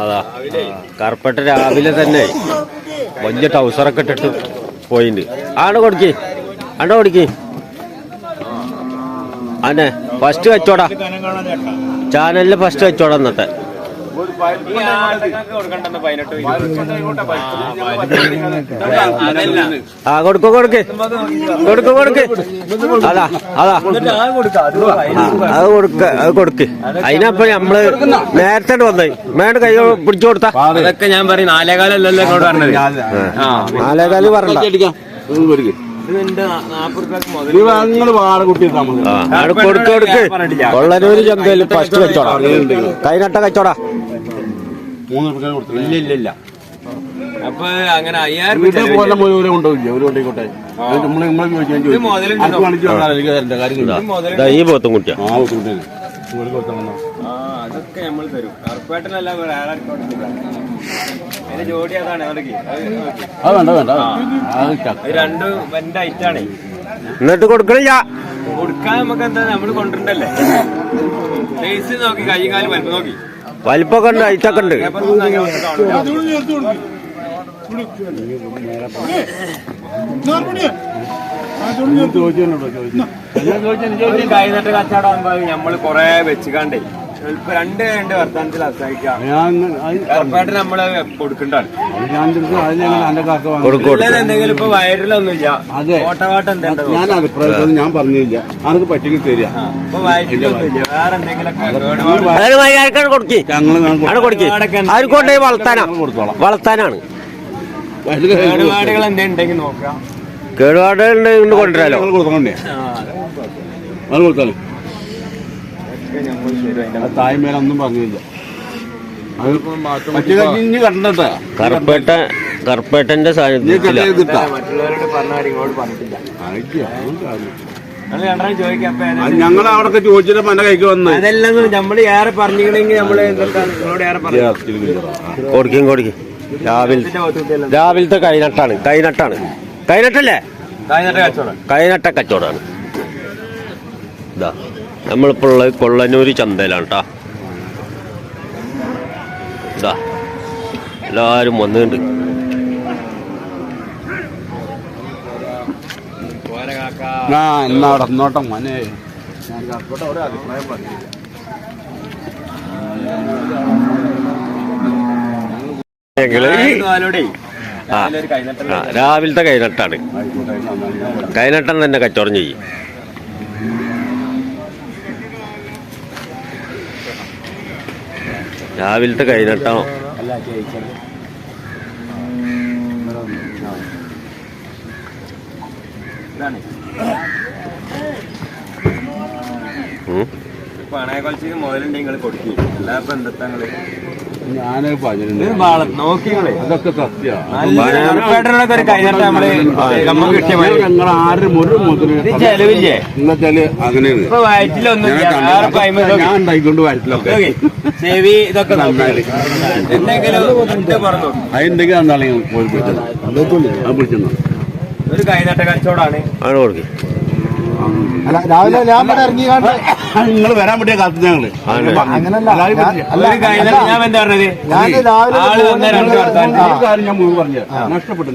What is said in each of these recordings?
അതാ കറുപ്പട്ട രാവിലെ തന്നെ വലിയ ടൗസറൊക്കെ ഇട്ടിട്ട് പോയിണ്ട്. ആണ് കൊടുക്കി. ആണ്ടോ കൊടുക്കി. അന്നെ ഫസ്റ്റ് വെച്ചോടാ. ചാനലിൽ ഫസ്റ്റ് വെച്ചോടാ ഇന്നത്തെ. ആ കൊടുക്കു കൊടുക്ക്. കൊടുക്കു കൊടുക്ക്. അതാ അതാ. ആ, അത് കൊടുക്ക അത് കൊടുക്ക്. അതിനപ്പൊ നമ്മൾ നേരത്തെ വന്നേ. മേട് കൈ പിടിച്ചു കൊടുത്താ. അതൊക്കെ ഞാൻ പറയും നാലേകാലല്ലോ പറഞ്ഞത്. ആ നാലേകാൽ പറഞ്ഞ കൊടുക്ക് കൊടുക്ക്. കൊള്ളനൂര് ചന്തയിൽ ഫസ്റ്റ് വെച്ചോടാ കൈനട്ട കച്ചോടാ മൂന്ന് കൊടുത്തില്ല? ഇല്ല ഇല്ല ഇല്ല. അപ്പൊ അങ്ങനെ അയ്യായിരം വീട്ടിൽ. പോലെ കൊണ്ടുപോയില്ല ഒരു കൊണ്ടോട്ടെ നമ്മളെ ചോദിച്ചാൽ കാര്യമില്ല ഈ പോത്തും കുട്ടിയാ. ആ അതൊക്കെ നമ്മൾ തരും. കറുപ്പേട്ടനല്ല വേറെ ജോഡി അതാണ് അത് വേണ്ട വേണ്ട രണ്ടും ഐറ്റാണേ എന്നിട്ട് കൊടുക്കണില്ല. കൊടുക്കാൻ നമുക്ക് എന്താ നമ്മൾ കൊണ്ടിട്ടുണ്ടല്ലേ ഫേസ് നോക്കി കൈകാലും നോക്കി. വലിപ്പൊക്കെ ഉണ്ട് ഐറ്റൊക്കെ ഉണ്ട്. ചോദിച്ചു ചോദിച്ചു കഴിഞ്ഞിട്ട് കൈനട്ട് കച്ചവടം നമ്മൾ കൊറേ വെച്ചുകാണ്ടേ രണ്ട് രണ്ട് അസഹിക്കാം നമ്മൾ കൊടുക്കണ്ടാണ്. എന്തെങ്കിലും ഇപ്പൊ വയറിലൊന്നുമില്ല അതെ. ഓട്ടവാട്ടം എന്തെങ്കിലും ഞാൻ അഭിപ്രായത്തിൽ ഞാൻ പറഞ്ഞില്ല. ആർക്ക് പറ്റിക്ക് തരിക. വേറെ എന്തെങ്കിലും കൊടുക്ക്? ഞങ്ങൾ കൊടുക്ക്. വളർത്താനാണ്. കേടുപാടുകൾ എന്തെങ്കിലും നോക്കാം കേടുപാട് ഉണ്ട് കൊണ്ട് കൊണ്ടുവരാലോ. ആ, അത്. കൊടുത്താലും. അതിന്റെ പറഞ്ഞില്ല. കറുപ്പേട്ട കറുപ്പേട്ടന്റെ സാന്നിധ്യത്തില ഞങ്ങൾ അവിടെ ചോദിച്ചിട്ട് എന്റെ കൈക്ക് വന്നു. അതെല്ലാം നമ്മൾ ഏറെ പറഞ്ഞിരുന്നെങ്കിൽ നമ്മൾ കൊടുക്കും കൊടുക്കും. രാവിലെ രാവിലത്തെ കൈനട്ടാണ് കൈനട്ടാണ്. കൈനട്ടല്ലേ? കൈനട്ട കച്ചവടമാണ്. ഇതാ. നമ്മളിപ്പോൾ ഉള്ളത് കൊള്ളനൂർ ചന്തയിലാണ് കേട്ടാ ഇതാ. എല്ലാരും വന്നിട്ടുണ്ട്. ആ നോട്ടം മോനെ അഭിപ്രായം പറഞ്ഞില്ല. രാവിലത്തെ കൈനട്ടാണ്. കൈനട്ടം തന്നെ കച്ചവടം ചെയ്യും. രാവിലത്തെ കൈനട്ടോ അല്ല ചേച്ചി ഇതാണ്. ഉം. പണയ കൊലച്ചിക്ക് മുതലുണ്ടെങ്കിൽ കൊടുക്കും. എല്ലാ ഇപ്പൊ ഞാനത് പറഞ്ഞിട്ടുണ്ട് അതൊക്കെ സത്യമാണ് ഒരു ഞങ്ങൾ ആരും ചെലവില്ലേ? എന്നുവെച്ചാൽ അങ്ങനെയാണ്. ഞാൻ ഉണ്ടായിക്കൊണ്ട് ചെവി ഇതൊക്കെ നോക്കി. എന്തെങ്കിലും ഉണ്ട് പറഞ്ഞു? അതിണ്ടെങ്കിൽ എന്താണെങ്കിൽ പോയി പിടിച്ചത്. അത് പിടിച്ചെന്നോ. ഒരു കൈനട്ട ആണ് കൊടുക്കും. അല്ല രാവിലെ ഞാൻ ഇവിടെ ഇറങ്ങി കണ്ട് നിങ്ങൾ വരാൻ പറ്റിയ കാത്തു ഞങ്ങൾ. അങ്ങനല്ല. ഞാൻ- ഒരു കൈനട്ട ഞാൻ എന്താ പറഞ്ഞത്? ഞാൻ രാവിലെ രണ്ട് വർത്താനം. ഈ കാര്യം ഞാൻ പറഞ്ഞു. നഷ്ടപ്പെട്ടു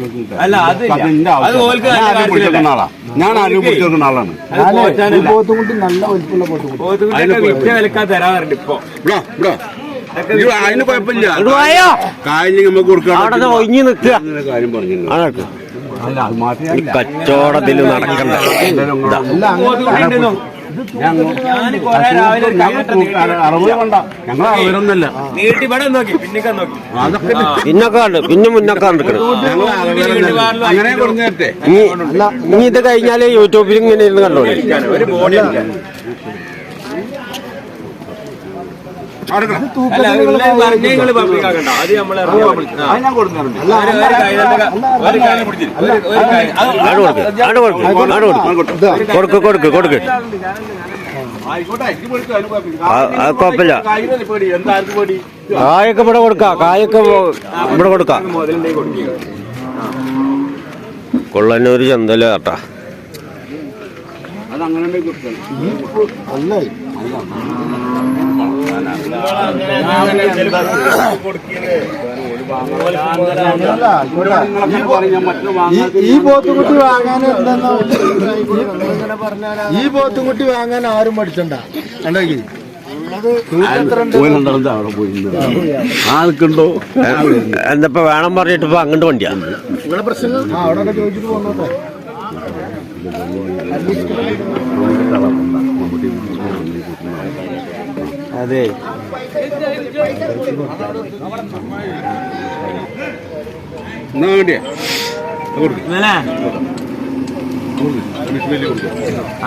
ആരും പിടിച്ചെടുക്കുന്ന ആളാ ഞാൻ ആരും പിടിച്ചെടുക്കുന്ന ആളാണ്. പോത്തുകുട്ടി നല്ല വലിപ്പുള്ള പോത്തുകുട്ടി തരാറുണ്ട് ഇപ്പൊ. അതിന് കുഴപ്പമില്ല? കാര്യം നമുക്ക് കൊടുക്കാം കാര്യം അത് ഈ കച്ചവടത്തിൽ നടക്കണ്ട ഇതാ. അല്ല പോത്തുകുട്ടി ഉണ്ടെന്നോ? ഞാൻ കൊറേ രാവിലെ ഒരു കൈനട്ട നീട്ടി അറുപത് വേണ്ട ഞങ്ങൾ അറുപതൊന്നല്ല നീട്ടി ഇവിടെ നോക്കി നോക്കി അതൊക്കെ പിന്നൊക്കെ ഉണ്ട് പിന്നെ മുന്നൊക്കെ കണ്ടിക്കണ് അങ്ങനെ പറഞ്ഞു തരട്ടെ ഇനി ഇനി ഇത് കഴിഞ്ഞാൽ യൂട്യൂബിൽ ഇങ്ങനെ ഇരുന്ന് കണ്ടോളി കൊടുക്ക്. കൊടുക്ക്. കൊടുക്ക്. കുഴപ്പമില്ല. കായൊക്കെ ഇവിടെ കൊടുക്കാം. കായൊക്കെ ഇവിടെ കൊടുക്കാം. കൊള്ളന്നൂർ ചന്തല കേട്ടാ അത് ഈ പോത്തുകുട്ടി വാങ്ങാൻ എന്തെന്നോ ഈ പോത്തുകുട്ടി വാങ്ങാൻ ആരും പഠിച്ചണ്ട പോയിട്ടുണ്ട്. ആൾക്കുണ്ടോ? എന്തപ്പോ വേണം പറഞ്ഞിട്ട് ഇപ്പൊ അങ്ങോട്ട് വണ്ടിയാ? ആ അവിടെ ചോദിച്ചിട്ട് പോന്നോട്ടെ അതെ. എന്നാ വേണ്ടിയാ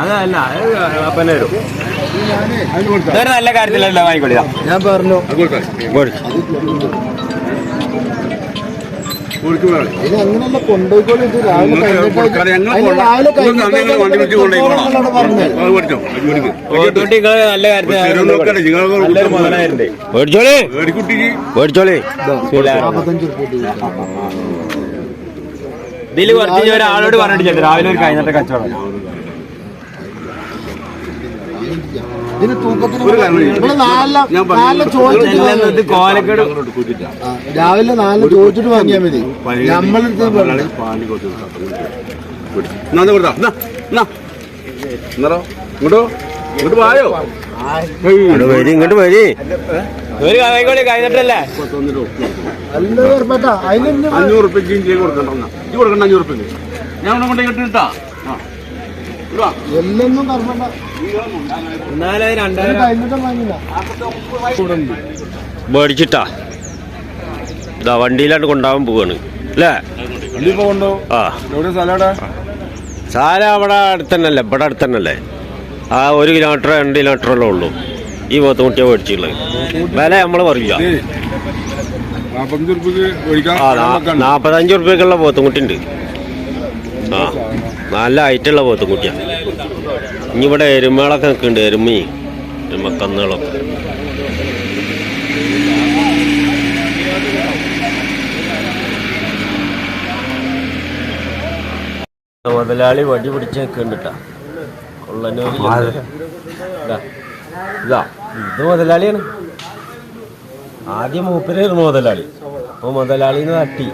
അതല്ല അപ്പനെ വരും ഇതൊരു നല്ല കാര്യത്തിലല്ല വാങ്ങിക്കൊള്ളിയാ ഞാൻ പറഞ്ഞു. ഇതിൽ കുറച്ച് ഒരാളോട് പറഞ്ഞിട്ടില്ല രാവിലെ ഒരു കഴിഞ്ഞിട്ട് കച്ചവടം ഇതിന് തൂക്കത്തിന് ഒരു കാര്യം ഇല്ല. ഇവിടെ നാലില ഞാൻ പറഞ്ഞു. നാലില ചോദിച്ചിട്ട് എല്ലാം വാങ്ങിയാ കോലക്കേട് ആ, രാവിലെ നാലിന് ചോദിച്ചിട്ട് വാങ്ങിയാൽ മതി. നമ്മളെടുത്ത് പറഞ്ഞു ഇങ്ങോട്ടോ ഇങ്ങോട്ട് വായോ? ഇങ്ങോട്ട് വരി ഇങ്ങോട്ട് ഒരു കഴിഞ്ഞിട്ടല്ലേ? അഞ്ഞൂറ് ഇഞ്ചി കൊടുക്കണ്ട ഇത് കൊടുക്കണ്ട അഞ്ഞൂറ് റുപ്യക്ക് ഞാൻ ഇവിടെ കൊണ്ടേ കിട്ടിട്ടാ എല്ലൊന്നും എന്നാലും രണ്ടായിരം വാങ്ങില്ല മേടിച്ചിട്ടാ. ഇതാ വണ്ടിയിലാണ് കൊണ്ടാവാൻ പോവാണ്. അല്ലേ? സാല ആ. അവിടെ അടുത്തന്നല്ലേ ഇവിടെ അടുത്തന്നല്ലേ ആ ഒരു കിലോമീറ്റർ രണ്ട് കിലോമീറ്ററല്ലേ ഉള്ളൂ. ഈ പോത്തുമുട്ടിയെ മേടിച്ചുള്ളത് വില നമ്മൾ പറയില്ല. നാപ്പത്തഞ്ച് റുപ്യക്ക് മേടിക്കാം. ആ നാ- നാപ്പത്തഞ്ച് റുപ്യക്കുള്ള പോത്തുംകുട്ടി ഉണ്ട് ആ നല്ല ഹൈറ്റുള്ള പോത്തുംകുട്ടിയാ ഇനി ഇവിടെ എരുമകളൊക്കെ നിൽക്കുന്നുണ്ട് എരുമി എരുമക്കന്നുകളൊക്കെ. മുതലാളി വടി പിടിച്ച് നിൽക്കുന്നുണ്ട് ഇതാ ഇതാ ഇത് മുതലാളിയാണ്. ആദ്യം മൂപ്പരായിരുന്നു മുതലാളി. അപ്പൊ മുതലാളിന്ന് തട്ടി.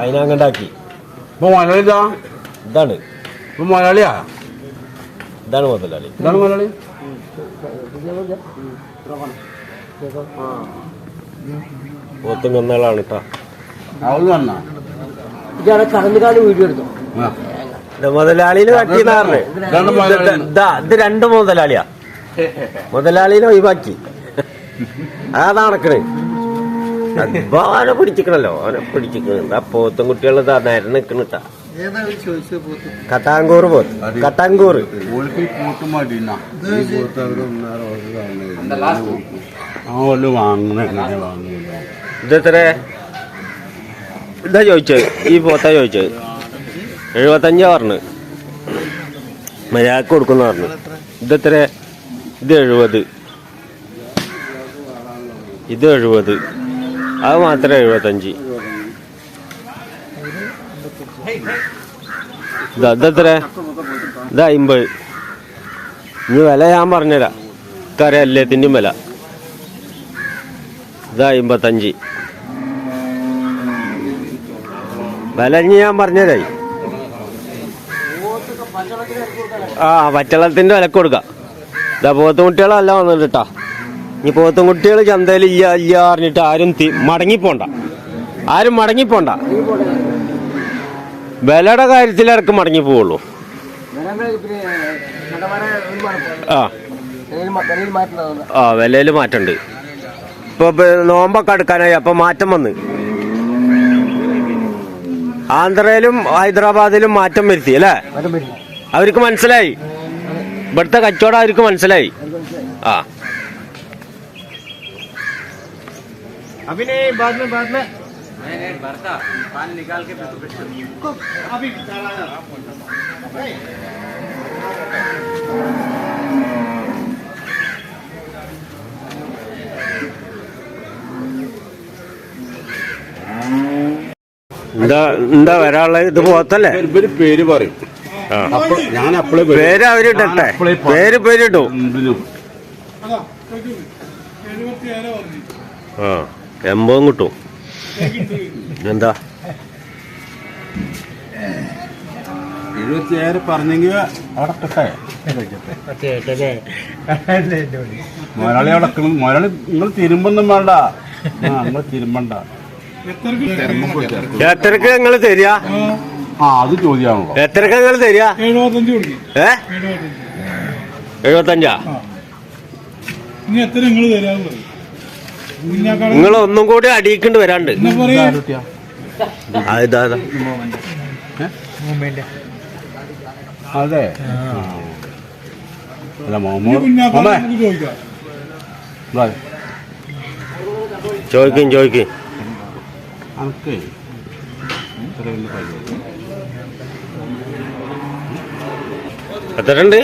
അതിനങ്ങണ്ടാക്കി ഇതാണ്. ഇപ്പൊ മലയാളിയാ? ഇതാണ് മുതലാളി ഇതാണ് പോത്തും കന്നുകളാണ് കേട്ടോ അത് തന്നെ ഇത് മുതലാളിന് മുതലാളി. ഇതാ ഇത് രണ്ട് മുതലാളിയാ. മുതലാളിനെ ഒഴിവാക്കി. അതാ നടക്കണേ. അവനെ പിടിച്ചിക്കണല്ലോ. അവനെ പിടിച്ചിക്കണ. പോത്തും കുട്ടികൾ ഇതാ നേരം നിക്കണിട്ടാ ചോദിച്ചത് പോത്ത്? കട്ടാങ്കൂർ ഇത് എത്ര ഇതെത്ര ഇതാ ചോദിച്ചത് ഈ പോത്താ ചോദിച്ചത് എഴുപത്തഞ്ചാ പറഞ്ഞു. മര്യാദയ്ക്ക് കൊടുക്കുന്ന പറഞ്ഞു. ഇതെത്ര ഇത് എഴുപത്. ഇത് എഴുപത്. അത് മാത്രം എഴുപത്തഞ്ച്. ഇതാ അമ്പത്. ഇനി വില ഞാൻ പറഞ്ഞുതരാം. ഇക്കറിയാം എല്ലാത്തിന്റെയും വില. ഇതാ അമ്പത്തഞ്ച്. വില ഇനി ഞാൻ പറഞ്ഞുതരായി. ആ പച്ചവെള്ളത്തിന്റെ വിലക്ക് കൊടുക്കാം. ഇതാ പോത്തുകുട്ടികളല്ല വന്നിട്ട് കേട്ടാ ഇനി പോത്തുകുട്ടികൾ ചന്തയിൽ ഇല്ല ഇല്ല പറഞ്ഞിട്ട് ആരും മടങ്ങി മടങ്ങിപ്പോണ്ട. ആരും മടങ്ങിപ്പോണ്ട. വിലയുടെ കാര്യത്തിൽ ഇറക്കി മടങ്ങി പോവുള്ളൂ. ആ. ആ വിലയിൽ മാറ്റമുണ്ട്. ഇപ്പൊ നോമ്പൊക്കെ അടുക്കാനായി അപ്പൊ മാറ്റം വന്ന്. ആന്ധ്രയിലും ഹൈദരാബാദിലും മാറ്റം വരുത്തി അല്ലേ? അവർക്ക് മനസ്സിലായി. ഇവിടുത്തെ കച്ചവടം അവർക്ക് മനസ്സിലായി. ആ. अभी नहीं बाद में बाद में എന്താ എന്താ വരാനുള്ളത് ഇത് പോത്തല്ലേ ഇവര് പേര് പറയും ആ. അപ്പോൾ ഞാൻ അപ്പളേ പേര് അവരിട്ടെ പേര് പേരിട്ടു ആ എൺപതും കിട്ടും എന്താ? എഴുപത്തിയേഴ് പറഞ്ഞെങ്കിൽ അവിടെ കിട്ടേ മുതലാളി നിങ്ങൾ തിരുമ്പൊന്നും വേണ്ട. നിങ്ങൾ തിരുമ്പണ്ട. എത്രക്ക് നിങ്ങൾ തരിക? ആ അത് ചോദ്യമാണല്ലോ. എത്രക്ക് നിങ്ങൾ തരിക? ഏ? എഴുപത്തഞ്ച്. ഇനി എത്ര നിങ്ങൾ ഇതിനേക്കാളും നിങ്ങൾ ഒന്നും കൂടി അടിയിക്കൊണ്ട് വരാണ്ട്. ചോദിക്കും ചോദിക്കും ആ, ഉണ്ട്. അതെ. ചോദിക്കാം. ചോദിക്കും അനക്കേ ഇത്ര വലിയ പരിപാടി. എത്ര ഉണ്ട്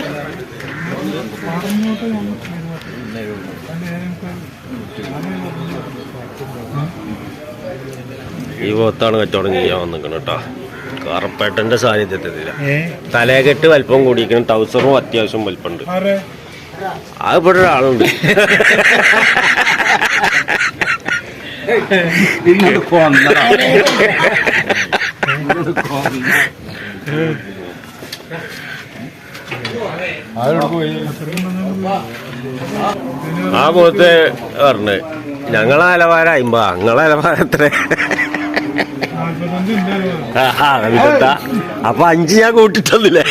ഈ പോത്താണ് കച്ചവടം ചെയ്യാൻ വന്നിക്കണം കേട്ടോ. കറപ്പേട്ടന്റെ സാന്നിധ്യത്തില്ല തലേകെട്ട് വലിപ്പം കൂടിയിരിക്കണം. ടൗസറും അത്യാവശ്യം വലിപ്പമുണ്ട്. അത് ഇവിടെ ഒരാളുണ്ട്. ആ പോത്ത് പറഞ്ഞ് ഞങ്ങളെ നിലവാരം അയിമ്പ ഞങ്ങളെ നിലവാരം എത്ര ആ? അപ്പൊ അഞ്ച് ഞാൻ കൂട്ടിട്ടൊന്നില്ലേ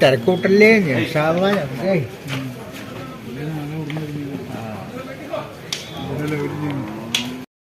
തിരക്കൂട്ടല്ലേ ഞാൻ